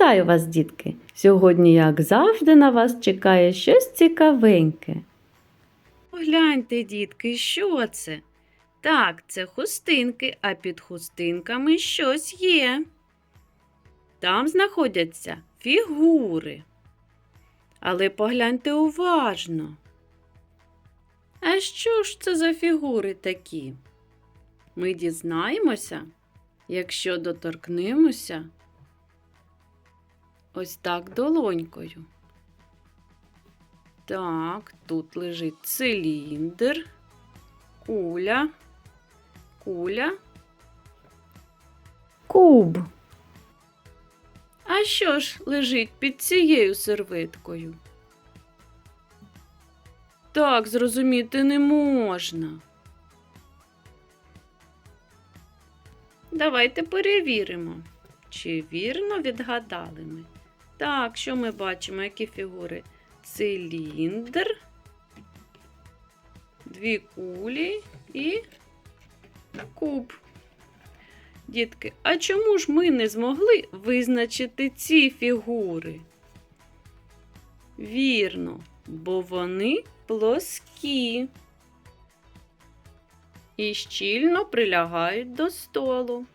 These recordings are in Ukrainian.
Вітаю вас, дітки! Сьогодні, як завжди, на вас чекає щось цікавеньке. Погляньте, дітки, що це? Так, це хустинки, а під хустинками щось є. Там знаходяться фігури. Але погляньте уважно. А що ж це за фігури такі? Ми дізнаємося, якщо доторкнемося ось так долонькою. Так, тут лежить циліндр, куля, куля, куб. А що ж лежить під цією серветкою? Так зрозуміти не можна. Давайте перевіримо, чи вірно відгадали ми. Так, що ми бачимо, які фігури? Циліндр, дві кулі і куб. Дітки, а чому ж ми не змогли визначити ці фігури? Вірно, бо вони плоскі і щільно прилягають до столу.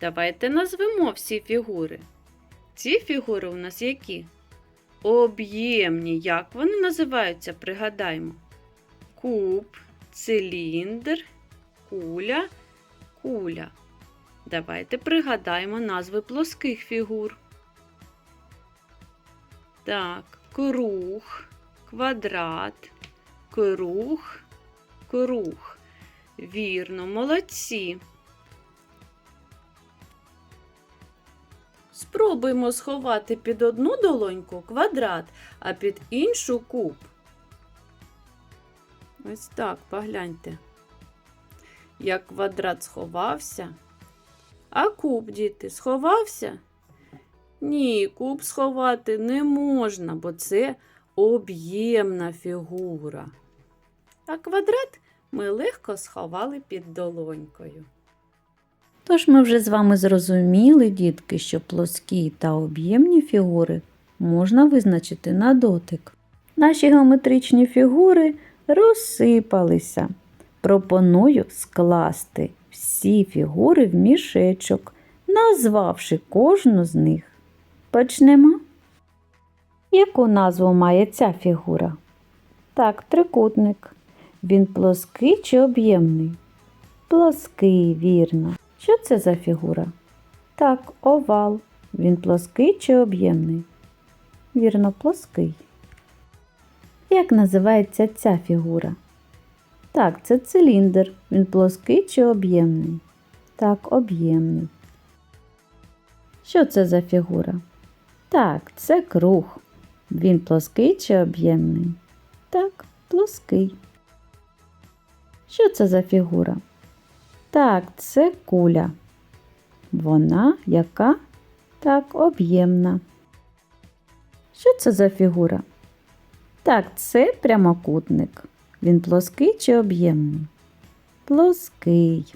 Давайте назвемо всі фігури. Ці фігури у нас які? Об'ємні. Як вони називаються? Пригадаймо. Куб, циліндр, куля, куля. Давайте пригадаємо назви плоских фігур. Так, круг, квадрат, круг, круг. Вірно, молодці. Спробуємо сховати під одну долоньку квадрат, а під іншу куб. Ось так, погляньте. Як квадрат сховався. А куб, діти, сховався? Ні, куб сховати не можна, бо це об'ємна фігура. А квадрат ми легко сховали під долонькою. Тож ми вже з вами зрозуміли, дітки, що плоскі та об'ємні фігури можна визначити на дотик. Наші геометричні фігури розсипалися. Пропоную скласти всі фігури в мішечок, назвавши кожну з них. Почнемо. Яку назву має ця фігура? Так, трикутник. Він плоский чи об'ємний? Плоский, вірно. Що це за фігура? Так, овал. Він плоский чи об'ємний? Вірно, плоский. Як називається ця фігура? Так, це циліндр. Він плоский чи об'ємний? Так, об'ємний. Що це за фігура? Так, це круг. Він плоский чи об'ємний? Так, плоский. Що це за фігура? Так, це куля. Вона яка? Так, об'ємна. Що це за фігура? Так, це прямокутник. Він плоский чи об'ємний? Плоский.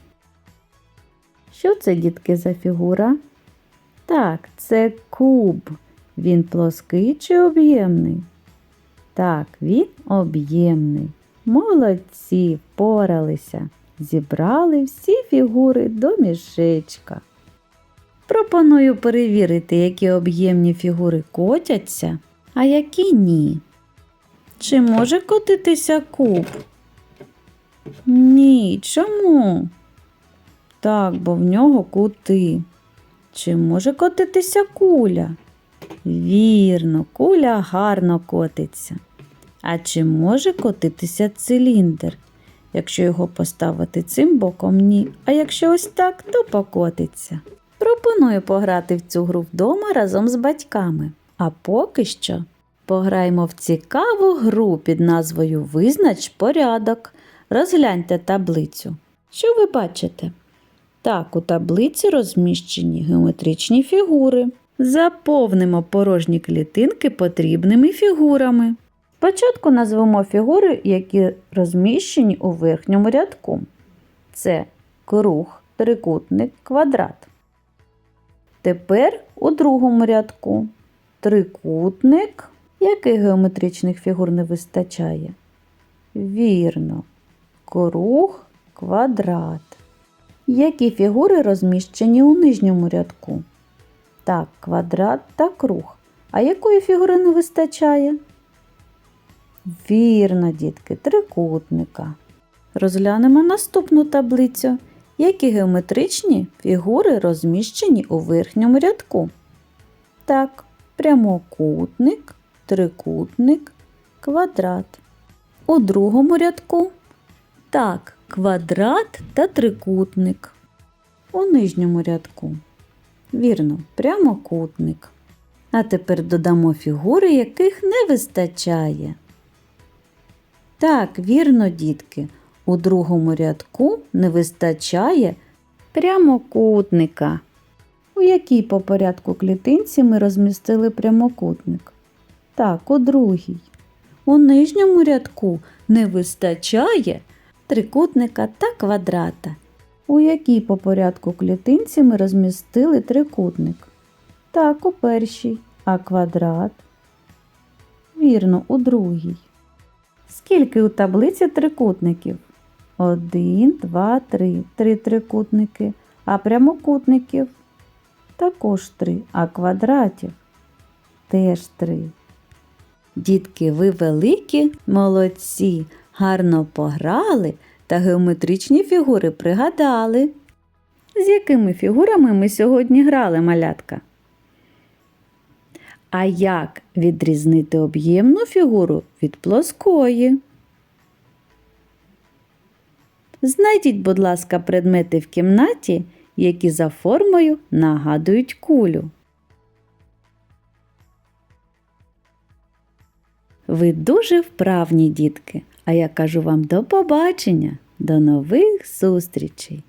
Що це, дітки, за фігура? Так, це куб. Він плоский чи об'ємний? Так, він об'ємний. Молодці, впоралися. Зібрали всі фігури до мішечка. Пропоную перевірити, які об'ємні фігури котяться, а які ні. Чи може котитися куб? Ні, чому? Так, бо в нього кути. Чи може котитися куля? Вірно, куля гарно котиться. А чи може котитися циліндр? Якщо його поставити цим боком, ні. А якщо ось так, то покотиться. Пропоную пограти в цю гру вдома разом з батьками. А поки що пограємо в цікаву гру під назвою Визнач порядок. Розгляньте таблицю. Що ви бачите? Так, у таблиці розміщені геометричні фігури. Заповнимо порожні клітинки потрібними фігурами. Спочатку назвемо фігури, які розміщені у верхньому рядку. Це круг, трикутник, квадрат. Тепер у другому рядку трикутник. Яких геометричних фігур не вистачає? Вірно. Круг, квадрат. Які фігури розміщені у нижньому рядку? Так, квадрат та круг. А якої фігури не вистачає? Вірно, дітки, трикутника. Розглянемо наступну таблицю. Які геометричні фігури розміщені у верхньому рядку? Так, прямокутник, трикутник, квадрат. У другому рядку так, квадрат та трикутник. У нижньому рядку. Вірно, прямокутник. А тепер додамо фігури, яких не вистачає. Так, вірно, дітки. У другому рядку не вистачає прямокутника. У якій по порядку клітинці ми розмістили прямокутник? Так, у другій. У нижньому рядку не вистачає трикутника та квадрата. У якій по порядку клітинці ми розмістили трикутник? Так, у першій. А квадрат? Вірно, у другій. Скільки у таблиці трикутників? Один, два, три. Три трикутники. А прямокутників? Також три. А квадратів? Теж три. Дітки, ви великі молодці, гарно пограли та геометричні фігури пригадали. З якими фігурами ми сьогодні грали, малятка? А як відрізнити об'ємну фігуру від плоскої? Знайдіть, будь ласка, предмети в кімнаті, які за формою нагадують кулю. Ви дуже вправні, дітки, а я кажу вам до побачення, до нових зустрічей!